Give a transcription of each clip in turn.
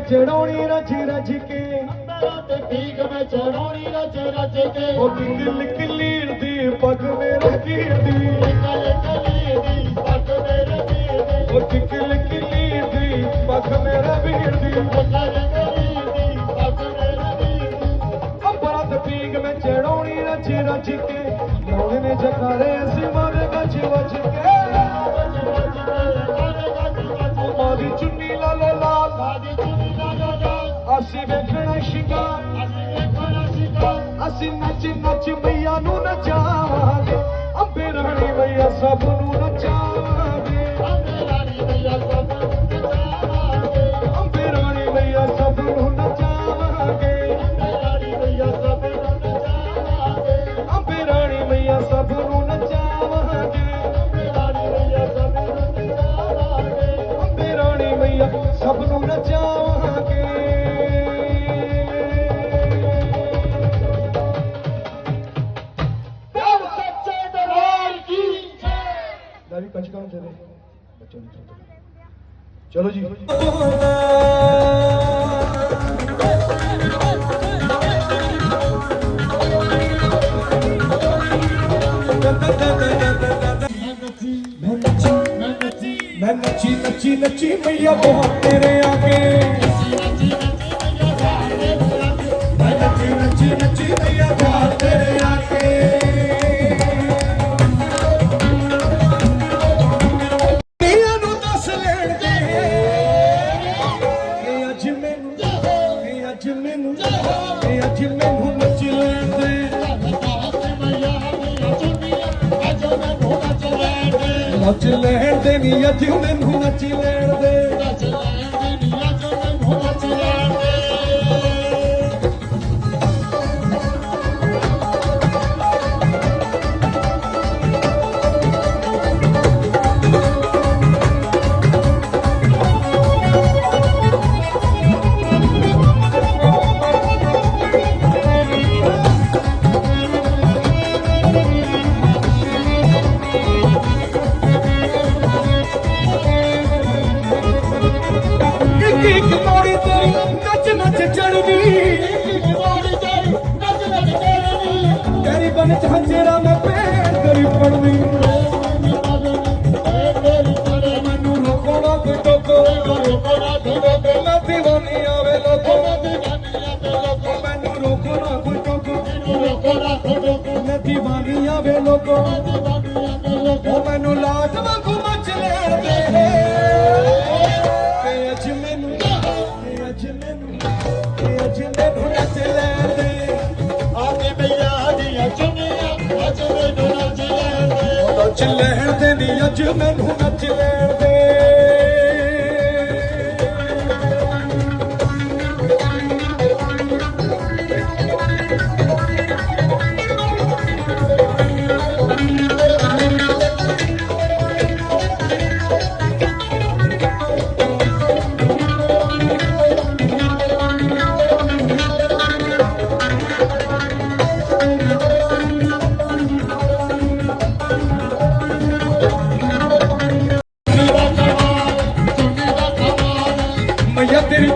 ਚੜਾਉਣੀ ਰਜ ਰਜ ਕੇ। ਮੇਰਾ ਤੇ ਠੀਕ ਮੈਂ ਚੜਾਉਣੀ ਰਜ ਰਜ ਕੇ। ਉਹ ਕਿੱਲ ਕਿੱਲੀਰ ਦੀ ਪੱਗ ਮੇਰੇ ਕੀਰ ਦੀ। ਕਲ ਕਲੀ ਦੀ ਪੱਗ ਮੇਰੇ ਵੀਰ ਦੀ। ਉਹ ਕਿੱਲ ਕਿੱਲੀਰ ਦੀ ਪੱਗ ਮੇਰੇ ਵੀਰ ਦੀ। ਕਲ ਕਲੀ ਦੀ ਪੱਗ ਮੇਰੇ ਵੀਰ ਦੀ। ਅੰਬਰਾਂ ਤੇ ਪੀਂਗ ਮੈਂ ਚੜਾਉਣੀ ਰਜ ਰਜ ਕੇ। ਲਾਉਣੇ ਨੇ ਜਕਾਰੇ ਅਸੀਂ ਅਸੀਂ ਵੇਖਣਾ ਸ਼ਿੰਗਾਰ ਅਸੀਂ ਵੇਖਣਾ ਸਿਕਾ ਅਸੀਂ ਨੱਚ ਨੱਚ ਮਈਆ ਨੂੰ ਨਚਾਵਾਂਗੇ ਅੰਬੇ ਰਾਣੀ ਮਈਆ ਸਭ ਨੂੰ ਨਚਾਵਾਂਗੇ ਚਲੋ ਜੀ ਮੈਂ ਨੱਚੀ ਮੈਂ ਨੱਚੀ ਮੈਂ ਨੱਚੀ ਮੈਂ ਨੱਚੀ ਨੱਚੀ ਨੱਚੀ ਮਈਆ ਬਹੁਤ ਤੇਰੇ ਨੱਚ ਲੈਣ ਦੇ ਨੀ ਅੱਜ ਮੈਨੂੰ ਨੱਚ ਲੈਣ ਦੇ। ਤੇਰੀ ਬਨ ਦੇ ਨੀ ਅੱਜ ਮੈਨੂੰ ਨੱਚ ਲੈਣ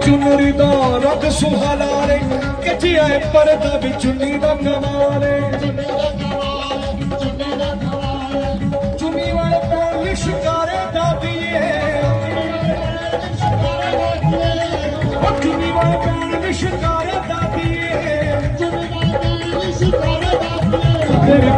ਚੁੰਨਰੀ ਦਾ ਰੰਗ ਸੁਹਾਲਾ ਰੇ। ਕੱਚਿਆ ਏ ਪਰਦਾ ਵੀ ਚੁੰਨੀ ਦਾ ਕਮਾਲ ਏ ਚੁੰਨੀ ਵਾਲੇ ਪੈਰ ਸ਼ਿਕਾਰੇ ਦਾ ਦੀਏ। ਚੁੰਨੀ ਵਾਲੇ ਪੈਰ ਸ਼ਿਕਾਰੇ ਦਾ ਦੀਏ। ਤੇਰੀ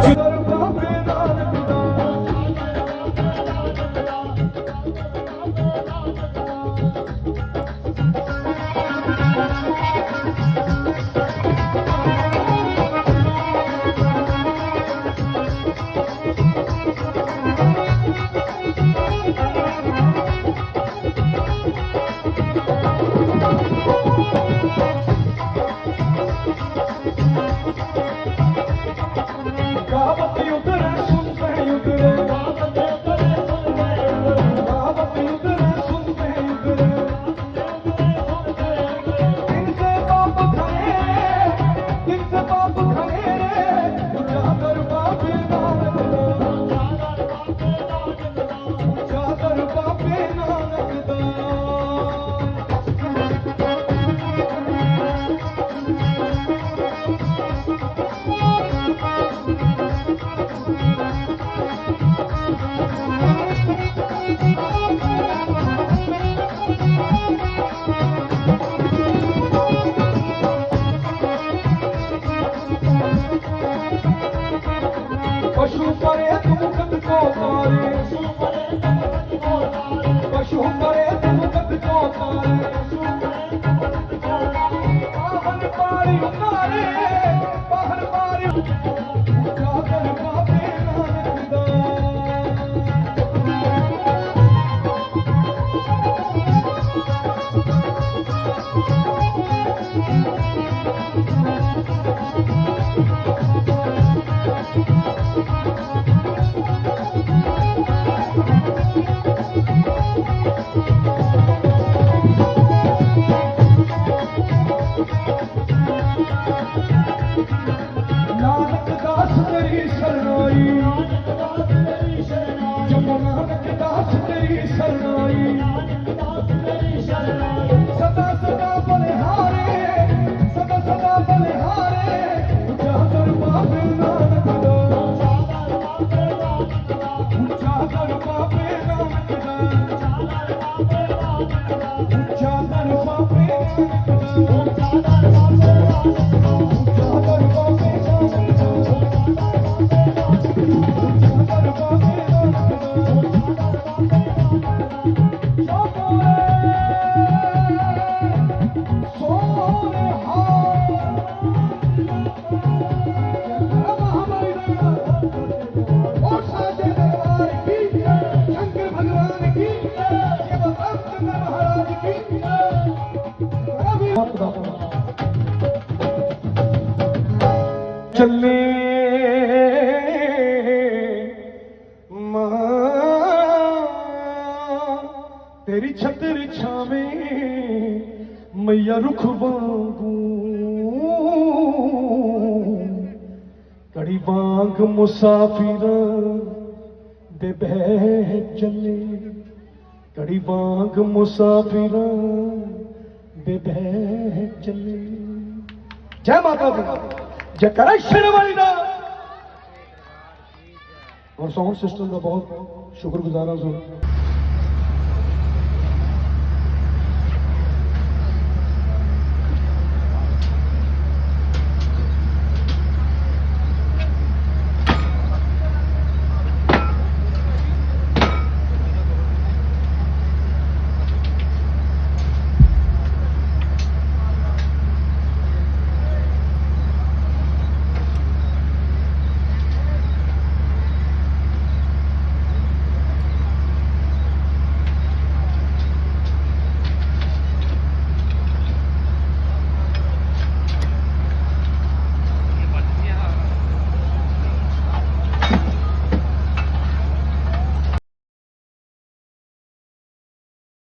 ਮਾਂ। ਤੇਰੀ ਛਤਰ ਛਾਵੇਂ ਮਈਆ ਰੁਖ ਵਾਂਗੂ। ਕੜੀ ਵਾਂਗ ਮੁਸਾਫਿਰ ਦੇ ਬਹਿ ਚੱਲੇ। ਕੜੀ ਵਾਂਗ ਮੁਸਾਫਿਰ ਦੇ ਬਹਿ ਚੱਲੇ। ਜੈ ਮਾਤਾ ਦੀ। ਜੈ ਕਰਸ਼ਣ ਵਾਲੀ ਦਾ। ਔਰ ਸਾਊਂਡ ਸਿਸਟਮ ਦਾ ਬਹੁਤ ਸ਼ੁਕਰਗੁਜ਼ਾਰ ਹਾਂ ਸਰ।